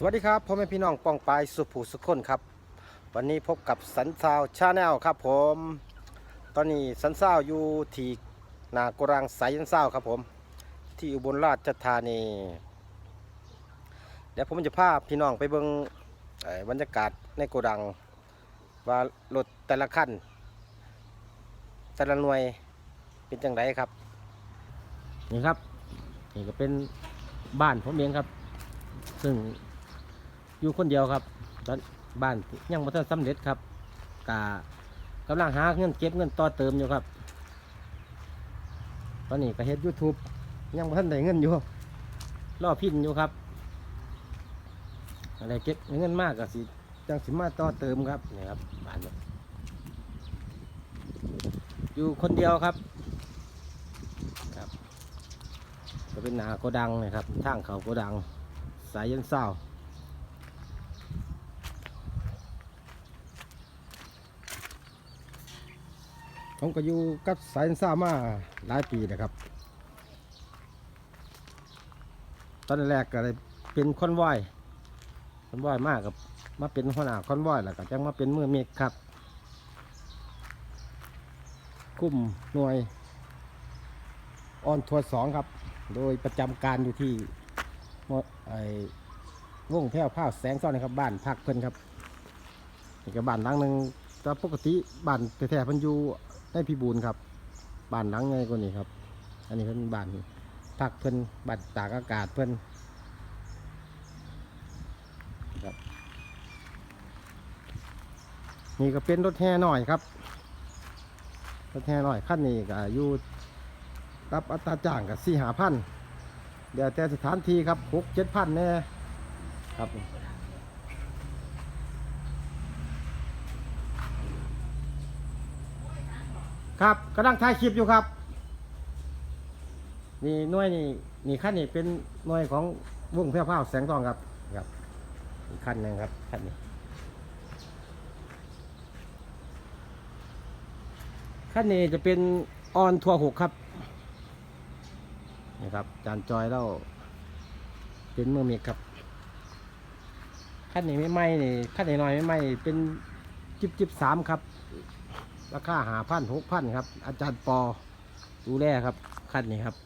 สวัสดีครับพ่อแม่พี่น้องปองปายสุภูสุขคนครับ วันนี้พบกับสันซาวชาแนลครับผม ตอนนี้สันซาวอยู่ที่นากรังสายยันซาวครับผม ที่อุบลราชธานี เดี๋ยวผมจะพาพี่น้องไปเบิ่งเอ่อบรรยากาศในโกดัง ว่ารถแต่ละคันแต่ละหน่วยเป็นจังไดครับนี่ครับนี่ก็เป็นบ้านผมเองครับ ซึ่ง อยู่คนเดียวครับตอนบ้านยังไม่ทันสำเร็จครับกะกำลังหาเงินเก็บเงินต่อเติมอยู่ครับ ตอนนี้ก็เฮ็ดยูทูบยังไม่ทันได้เงินอยู่รอพินอยู่ครับอะไรเก็บเงินมากก็สิจังสิมาต่อเติมครับนี่ครับบ้านอยู่คนเดียวครับครับ ก็เป็นหนาโกดังนะครับทางเขาโกดัง สายยันเศร้า ผมก็อยู่กับสายยันเศร้ามาหลายปีนะครับ ตอนแรกก็เลยเป็นคอนวอยคอนวอยมากกับมาเป็นหัวหน้าคอนวอยแล้วก็จังมาเป็นมือเมกครับกลุ่มหน่วยออนทัวร์สองครับ โดยประจำการอยู่ที่มอไอ้วงแพ้วผ้าแสงซ่อนนะครับ บ้านพักเพิ่นครับนี่ก็บ้านหลังหนึ่งแต่ปกติบ้านแท้ๆเพิ่นอยู่ ในพิบูลครับบ้านหลังใหญ่กว่านี้ครับ อันนี้เพิ่นบ้านพักเพิ่นบ้านตากอากาศเพิ่นครับ นี่ก็เป็นรถแห่หน่อยครับรถแห่หน่อยขั้นนี้ก็อยู่รับอัตราจ้างกับสี่หาพันเดี๋ยวแต่สถานที่ครับหกเจ็ดพันแน่ครับ ครับกำลังถ่ายคลิปอยู่ครับ นี่หน่วยนี่นี่ขั้นนี้เป็นหน่วยของวงแพร่ผ้าแสงทองครับครับอีกขั้นหนึ่งครับขั้นนี้ขั้นนี้จะเป็นออนทัวหกครับนี่ครับจานจอยแล้วเป็นมือเมกครับขั้นนี้ไม่ไหมนี่ขั้นนี้น้อยไม่ไหมเป็นจิบจิบสามครับ ราคาหาพันหกพันครับ อาจารย์ปอดูแลครับขั้นนี้ครับ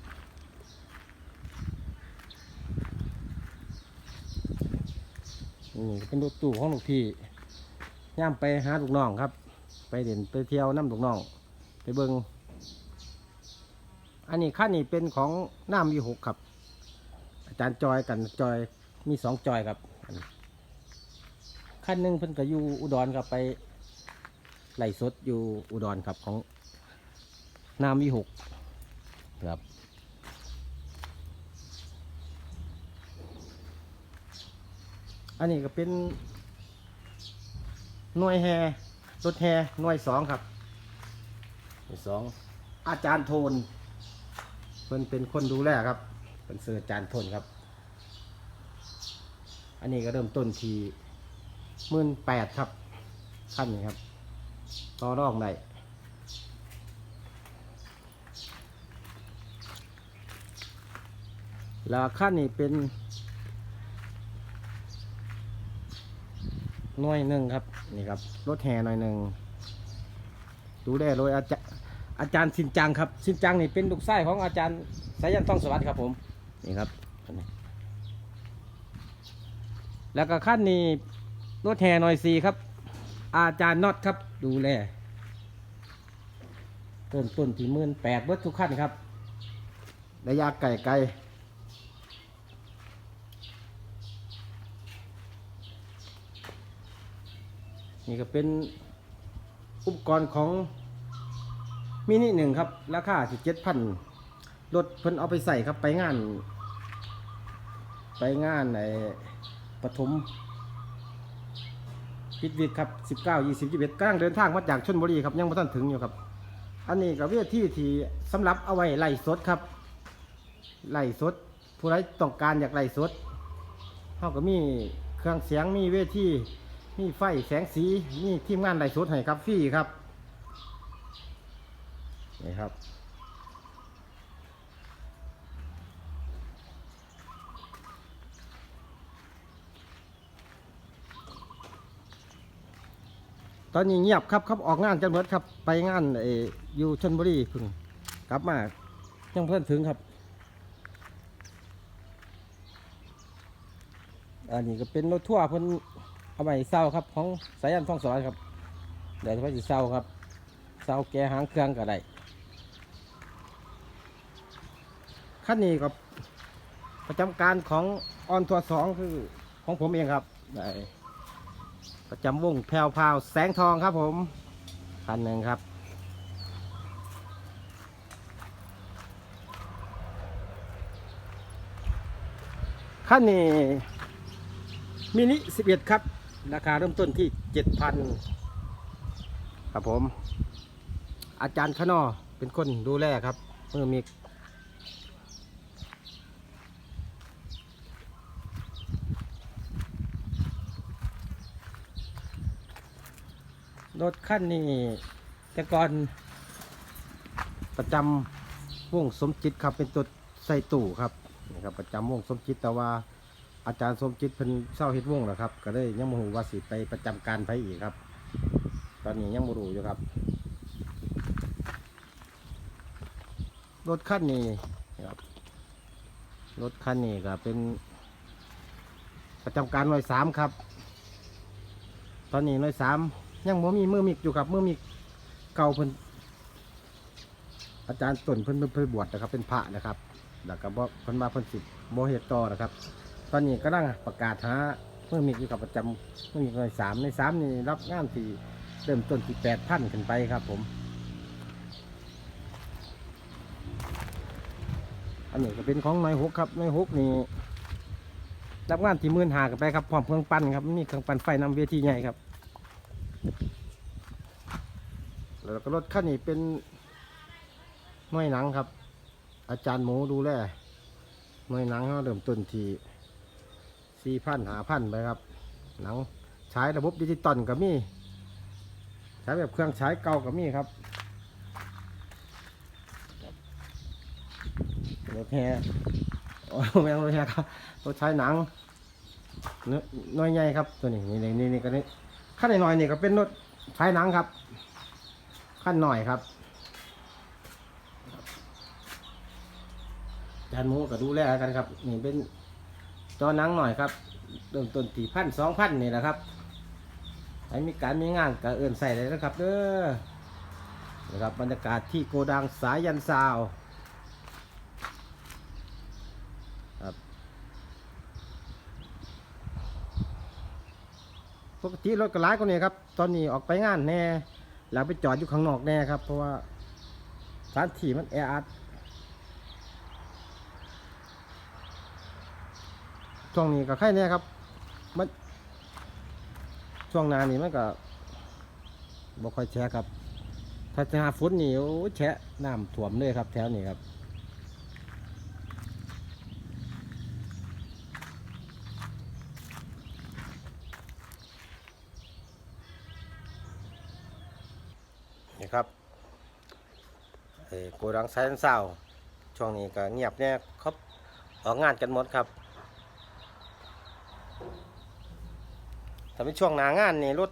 นี่เป็นรถตู้ของลูกพี่ย่ามไปหาลูกน้องครับ ไปเด่นไปเที่ยวน้ำลูกน้อง ไปเบิงอันนี้ขั้นนี้เป็นของน้ำวีหกครับ อาจารย์จอยกันจอยมีสองจอยครับอันนี้ขั้นหนึ่งเพิ่นก็อยู่อุดรครับไป ไล่สดอยู่อุดรครับของน้ำวีหกครับอันนี้ก็เป็นหน่วยแฮรถแฮหน่วยสองครับหน่วยสองอาจารย์โทนเพิ่นเป็นคนดูแลครับเป็นเสือจานทนครับ อันนี้ก็เริ่มต้นที่หมื่นแปดครับขั้นนี้ครับ ต่อรองได้แล้วขั้นนี้เป็นหน่วยหนึ่งครับนี่ครับรถแห่หน่อยหนึ่งดูแลโดยอาจารย์อาจารย์สินจังครับ สินจังนี่เป็นลูกไส้ของอาจารย์สายันต้องสวัสดิ์ครับผมนี่ครับ แล้วก็ขั้นนี้รถแห่หน่อยสี่ครับ อาจารย์น็อตครับ ดูแลเริ่มต้นที่หมื่นแปดเบิดทุกขั้นครับระยะไกลไกลนี่ก็เป็นอุปกรณ์ของมินิหนึ่งครับ ราคาสิเจ็ดพันรถเพิ่นเอาไปใส่ครับไปงาน ไปงานในปฐม พิทวิทครับสิบเก้ายี่สิบยี่สิบเอ็ดกำลังเดินทางมาจากชนบุรีครับยังไม่ทันถึงอยู่ครับ อันนี้ก็เวทีที่สำหรับเอาไว้ไล่สดครับไล่สด ผู้ใดต้องการอยากไล่สดเขาก็มีเครื่องเสียงมีเวทีมีไฟแสงสีมีทีมงานไล่สดให้ครับฟรีครับนี่ครับ ตอนนี้เงียบครับครับออกงานกันเบิดครับ ไปงานเอออยู่ชนบุรีพึ่งกลับมายังเพิ่อนถึงครับ อันนี้ก็เป็นรถทั่วร์เพิ่นเอาไปเศร้าครับ ของสายันท่องสอนครับเดี๋ยวจะไปสิเศร้าครับเศร้าแกหางเครื่องก็ได้ขั้นนี้ก็ประจำการของออนทัวร์สองคือของผมเองครับได้ ประจำวงแพวพาวแสงทองครับผมคันหนึ่งครับขั้นนี้มินิ 11 ครับ ราคาเริ่มต้นที่ 7,000 ครับผม อาจารย์ขนอเป็นคนดูแลครับเมื่อมี รถขั้นนี้แต่ก่อนประจำวงสมจิตครับเป็นตัวใส่ตู้ครับนี่ครับประจำวงสมจิตแต่ว่าอาจารย์สมจิตเพิ่นเศร้าเฮ็ดวงแล้วครับ ก็เลยยังบ่ฮู้ว่าสิไปประจำการไผอีกครับ ตอนนี้ยังบ่รู้อยู่ครับ รถคันนี้ครับรถคันนี้ก็เป็น ประจำการหน่วยสามครับ ตอนนี้หน่วยสาม ยังบ่มีมือมิกอยู่ครับมือมิกเก่าเพิ่นอาจารย์ตนเพิ่นเพิ่นบวชนะครับ เป็นพระนะครับแล้วก็บ่เพิ่นมาเพิ่นสิบ่เฮ็ดต่อนะครับ ตอนนี้ก็นั่งประกาศหาเมื่อมีอยู่กับประจำเมื่อมีหน่วยสามในสามนี่รับงานที่เริ่มต้นที่แปดพันขึ้นไปครับ ผม อันนี้ก็เป็นของน่วยหกครับน่วยหกนี่รับงานที่มื่นหากันไปครับพร้อมเครื่องปั้นครับมีเครื่องปั้นไฟนำเวทีใหญ่ครับ แล้วก็รถคันนี้เป็นหน่วยหนังครับ อาจารย์หมูดูแลหน่วยหนังเขาเริ่มต้นที่สี่พันหาพันไปครับ หนังใช้ระบบดิจิตอลก็มีใช้แบบเครื่องใช้เก่าก็มีครับรถแฮโอ้แม่งรถแฮครับรถใช้หนังน้อยใหญ่ครับตัวนี้นี่นี่นี่ก็นี่ขั้นหน่อยนี่ก็เป็นรถใช้หนังครับ ขั้นหน่อยครับจานหมูก็ดูแลกันครับ นี่เป็นจอหนังหน่อยครับเริ่มต้นที่พันสองพันนี่แหละครับใครมีการมีงานก็เอื่นใส่เลยนะครับเด้อนะครับบรรยากาศที่โกดังสายยันซาวครับปกติรถก็หลายกว่านี้ครับ ตอนนี้ออกไปงานแน่ แล้วไปจอดอยู่ข้างนอกแน่ครับ เพราะว่าสถานที่มันแออัดช่วงนี้ก็ไข่แน่ครับมันช่วงนานี้มันก็บ่ค่อยแชะครับ ถ้าจะหาฝนนี่โอ้แฉะน้ำท่วมเลยครับ แถวนี้ครับ นี่ครับเอ่อโกดังไซน์เศร้าช่วงนี้ก็เงียบเนี่ยครับออกงานกันหมดครับถ้าเป็นช่วงหนางานนี่รถ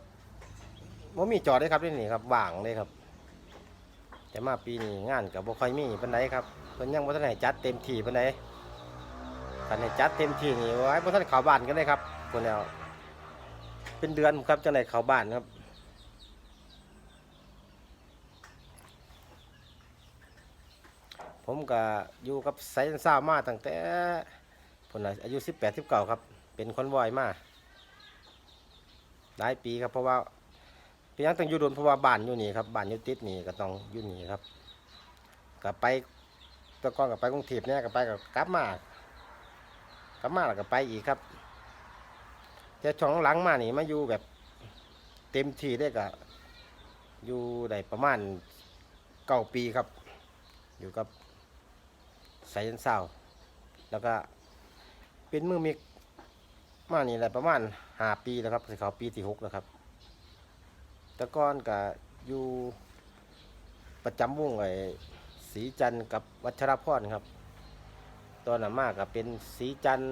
ว่มีจอดเลยครับนี่ครับว่างเลยครับ แต่มาปีนี้งานกับบ่ค่อยมีปันไดครับเพิ่นยังบ่ทันให้จัดเต็มที่ปันไดคันให้จัดเต็มที่นี่ไว้บ่ทันเข้าบ้านกันเลยครับคนแล้วเป็นเดือนครับจังได๋เข้าบ้านครับ ผมก็อยู่กับไซน์ซ่ามาตั้งแต่ผมน่ะอายุ18 19ครับ เป็นคนวอยมาหลายปีครับเพราะว่าเพียงต้องอยู่ดนเพราะว่าบ้านอยู่นี่ครับบ้านอยู่ติดนี่ก็ต้องอยู่นี่ครับกับไปตะก่อนกับไปกรุงเทพเนี่ยกับไปกับกลับมากลับมาแล้วก็ไปอีกครับแต่ช่องหลังมานี่มาอยู่แบบเต็มที่ได้ก็อยู่ได้ประมาณเก้าปีครับ อยู่กับ สายยันเศร้าแล้วก็เป็นมือมิกมานี่แหละประมาณห้าปีแล้วครับสิเขาปีที่หกแล้วครับ แต่ก่อนก็อยู่ประจำวงไอ้สีจันทร์กับวัชรพรครับ ตอนนั้นมากก็เป็นสีจันทร์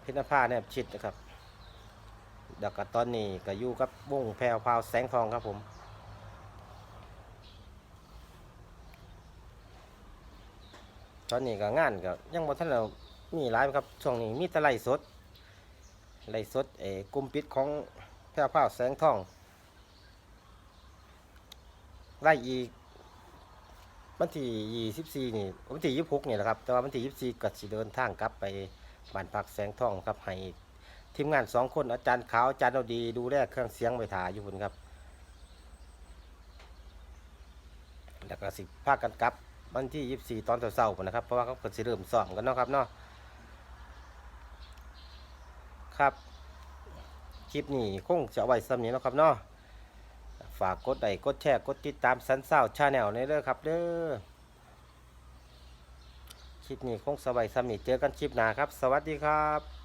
เพชรผ้าแนบชิดนะครับแล้วก็ตอนนี้ก็อยู่กับวงแพรวพาวแสงทองครับผม ตอนนี้ก็งานก็ยังบ่ทันเรามีหลายครับช่วงนี้มีแต่ไล่สดไล่สดเออกลุ่มปิดของแพรวพราวแสงทองไล่อีกวันที่ยี่สิบสี่นี่วันที่ยี่สิบหกนี่แหละครับ แต่ว่าวันที่ยี่สิบสี่ก็สิเดินทางกลับไปบ้านพักแสงทองครับให้ทีมงานสองคนอาจารย์ขาวอาจารย์เอาดีดูแลเครื่องเสียงไว้ถ่ายอยู่พุ่นครับ แล้วก็สิพากันกลับ วันที่ยี่สิบสี่ตอนเช้าๆพุ่นนะครับ เพราะว่าเขาก็สิเริ่มซ้อมกันเนาะครับเนาะครับคลิปนี้คงจะเอาไว้สำนี้เนาะครับเนาะฝากกดไลค์กดแชร์กดติดตามสันเศร้าชาแนลในเด้อครับเด้อคลิปนี้คงสบายสำนีเจอกันคลิปหน้าครับ สวัสดีครับ